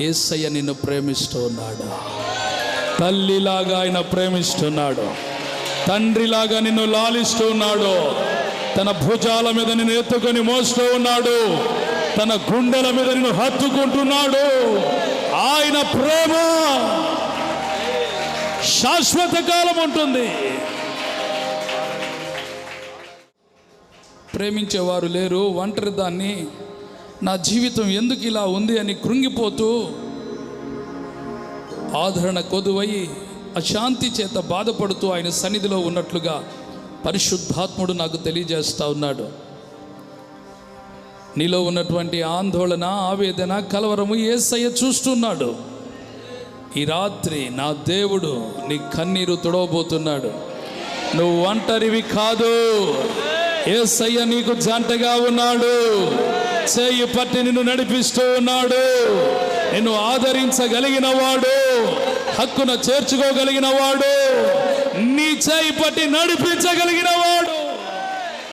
ఏసయ్య నిన్ను ప్రేమిస్తూ ఉన్నాడు తల్లిలాగా ఆయన ప్రేమిస్తున్నాడు. తండ్రిలాగా నిన్ను లాలిస్తూ ఉన్నాడు తన భుజాల మీద నిన్ను ఎత్తుకొని మోస్తూ ఉన్నాడు. తన గుండెల మీద నిన్ను హత్తుకుంటున్నాడు. ఆయన ప్రేమ శాశ్వత కాలం ఉంటుంది ప్రేమించేవారు లేరు ఒంటరి దాన్ని నా జీవితం ఎందుకు ఇలా ఉంది అని కృంగిపోతూ ఆదరణ కొదువై అశాంతి చేత బాధపడుతూ ఆయన సన్నిధిలో ఉన్నట్లుగా పరిశుద్ధాత్ముడు నాకు తెలియజేస్తా ఉన్నాడు. నీలో ఉన్నటువంటి ఆందోళన ఆవేదన కలవరము ఏసయ్య చూస్తున్నాడు. ఈ రాత్రి నా దేవుడు నీ కన్నీరు తుడవబోతున్నాడు. నువ్వు ఒంటరివి కాదు. ఏసయ్య నీకు జంటగా ఉన్నాడు. చేయి పట్టి నిన్ను నడిపిస్తూ ఉన్నాడు. నిన్ను ఆదరించగలిగిన వాడు హక్కున చేర్చుకోగలిగిన వాడు నీ చేయి పట్టి నడిపించగలిగిన వాడు